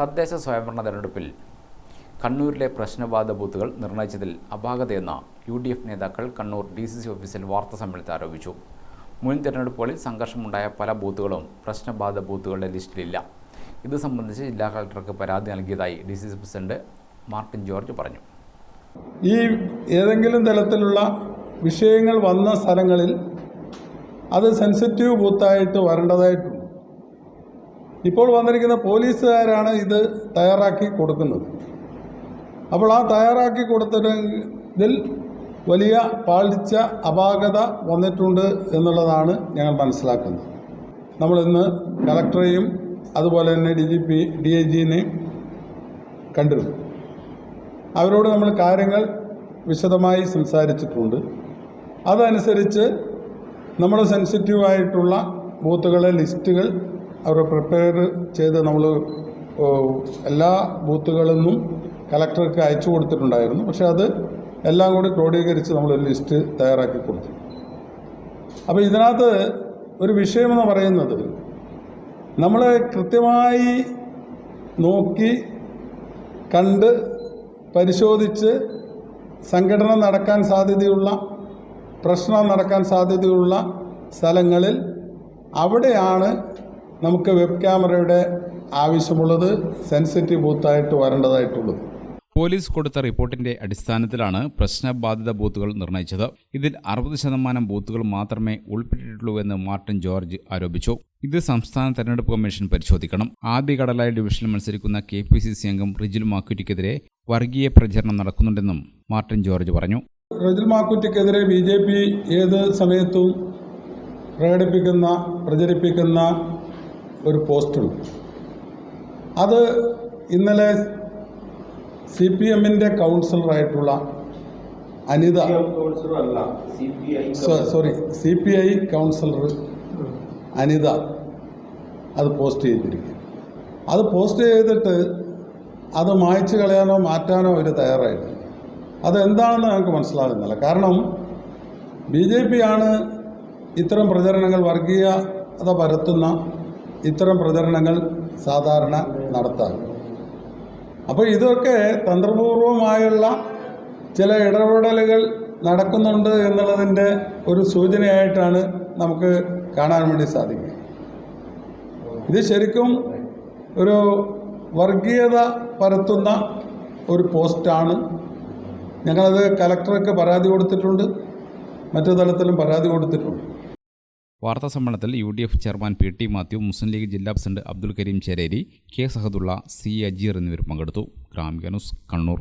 തദ്ദേശ സ്വയംഭരണ തെരഞ്ഞെടുപ്പിൽ കണ്ണൂരിലെ പ്രശ്നബാധ ബൂത്തുകൾ നിർണയിച്ചതിൽ അപാകതയെന്ന് യു ഡി എഫ് നേതാക്കൾ കണ്ണൂർ ഡി സി സി ഓഫീസിൽ വാർത്താ സമ്മേളനത്തിൽ ആരോപിച്ചു. മുൻ തെരഞ്ഞെടുപ്പുകളിൽ സംഘർഷമുണ്ടായ പല ബൂത്തുകളും പ്രശ്നബാധ ബൂത്തുകളുടെ ലിസ്റ്റിലില്ല. ഇത് സംബന്ധിച്ച് ജില്ലാ കളക്ടർക്ക് പരാതി നൽകിയതായി D C C president Martin George പറഞ്ഞു. ഈ ഏതെങ്കിലും തരത്തിലുള്ള വിഷയങ്ങൾ വന്ന സ്ഥലങ്ങളിൽ അത് സെൻസിറ്റീവ് ബൂത്തായിട്ട് വരേണ്ടതായിട്ടുണ്ട്. ഇപ്പോൾ വന്നിരിക്കുന്ന പോലീസുകാരാണ് ഇത് തയ്യാറാക്കി കൊടുക്കുന്നത്. അപ്പോൾ ആ തയ്യാറാക്കി കൊടുത്തതിൽ വലിയ പാളിച്ച അപാകത വന്നിട്ടുണ്ട് എന്നുള്ളതാണ് ഞങ്ങൾ മനസ്സിലാക്കുന്നത്. നമ്മളിന്ന് കളക്ടറെയും അതുപോലെ തന്നെ D G P D I ജിനെയും കണ്ടിരുന്നു. അവരോട് നമ്മൾ കാര്യങ്ങൾ വിശദമായി സംസാരിച്ചിട്ടുണ്ട്. അതനുസരിച്ച് നമ്മുടെ സെൻസിറ്റീവായിട്ടുള്ള ബൂത്തുകളെ ലിസ്റ്റുകൾ അവർ പ്രിപ്പയർ ചെയ്ത് നമ്മൾ എല്ലാ ബൂത്തുകളിൽ നിന്നും കലക്ടർക്ക് അയച്ചു കൊടുത്തിട്ടുണ്ടായിരുന്നു. പക്ഷെ അത് എല്ലാം കൂടി ക്രോഡീകരിച്ച് നമ്മളൊരു ലിസ്റ്റ് തയ്യാറാക്കി കൊടുത്തു. അപ്പോൾ ഇതിനകത്ത് ഒരു വിഷയമെന്ന് പറയുന്നത് നമ്മൾ കൃത്യമായി നോക്കി കണ്ട് പരിശോധിച്ച് സംഘടന നടക്കാൻ സാധ്യതയുള്ള പ്രശ്നം നടക്കാൻ സാധ്യതയുള്ള സ്ഥലങ്ങളിൽ അവിടെയാണ് നമുക്ക് വെബ് ക്യാമറയുടെ ആവശ്യമുള്ളത് സെൻസിറ്റീവ് ബൂത്തായിട്ട് വരേണ്ടതായിട്ടുള്ളത്. പോലീസ് കൊടുത്ത റിപ്പോർട്ടിന്റെ അടിസ്ഥാനത്തിലാണ് പ്രശ്നബാധിത ബൂത്തുകൾ നിർണയിച്ചത്. ഇതിൽ അറുപത് ശതമാനം ബൂത്തുകൾ മാത്രമേ ഉൾപ്പെട്ടിട്ടുള്ളൂ എന്ന് മാർട്ടിൻ ജോർജ് ആരോപിച്ചു. ഇത് സംസ്ഥാന തെരഞ്ഞെടുപ്പ് കമ്മീഷൻ പരിശോധിക്കണം. ആദ്യ കടലായി ഡിവിഷനിൽ മത്സരിക്കുന്ന കെ പി സി സി അംഗം റിജിൽ മാക്കുറ്റിക്കെതിരെ വർഗീയ പ്രചരണം നടക്കുന്നുണ്ടെന്നും മാർട്ടിൻ ജോർജ് പറഞ്ഞു. റിജിൽ മാക്കുറ്റിക്കെതിരെ ബി ജെ പി ഏത് സമയത്തും പ്രകടിപ്പിക്കുന്ന പ്രചരിപ്പിക്കുന്ന ഒരു പോസ്റ്റുണ്ട് അത് ഇന്നലെ സി പി എമ്മിന്റെ കൗൺസിലറായിട്ടുള്ള Anitha sorry C P I councillor Anitha അത് പോസ്റ്റ് ചെയ്തിരിക്കും അത് പോസ്റ്റ് ചെയ്തിട്ട് അത് മായ്ച്ചു കളയാനോ മാറ്റാനോ അവർ തയ്യാറായിട്ടില്ല. അതെന്താണെന്ന് ഞങ്ങൾക്ക് മനസ്സിലാകുന്നില്ല. കാരണം ബി ജെ പി ആണ് ഇത്തരം പ്രചരണങ്ങൾ വർഗീയത പരത്തുന്ന ഇത്തരം പ്രചരണങ്ങൾ സാധാരണ നടത്താറ്. അപ്പോൾ ഇതൊക്കെ തന്ത്രപൂർവമായുള്ള ചില ഇടപെടലുകൾ നടക്കുന്നുണ്ട് എന്നുള്ളതിന്റെ ഒരു സൂചനയായിട്ടാണ് നമുക്ക് കാണാൻ വേണ്ടി സാധിക്കുക. ഇത് ശരിക്കും ഒരു വർഗീയത പരത്തുന്ന ഒരു പോസ്റ്റാണ്. ഞങ്ങളത് കലക്ടർക്ക് പരാതി കൊടുത്തിട്ടുണ്ട് മറ്റു തലത്തിലും പരാതി കൊടുത്തിട്ടുണ്ട്. വാർത്താ സമ്മേളനത്തിൽ U D F chairman P T Mathew Muslim League ജില്ലാ president Abdul Kareem Chereri K Sahadulla C Ajeer എന്നിവർ പങ്കെടുത്തു. ഗ്രാമിക ന്യൂസ് കണ്ണൂർ.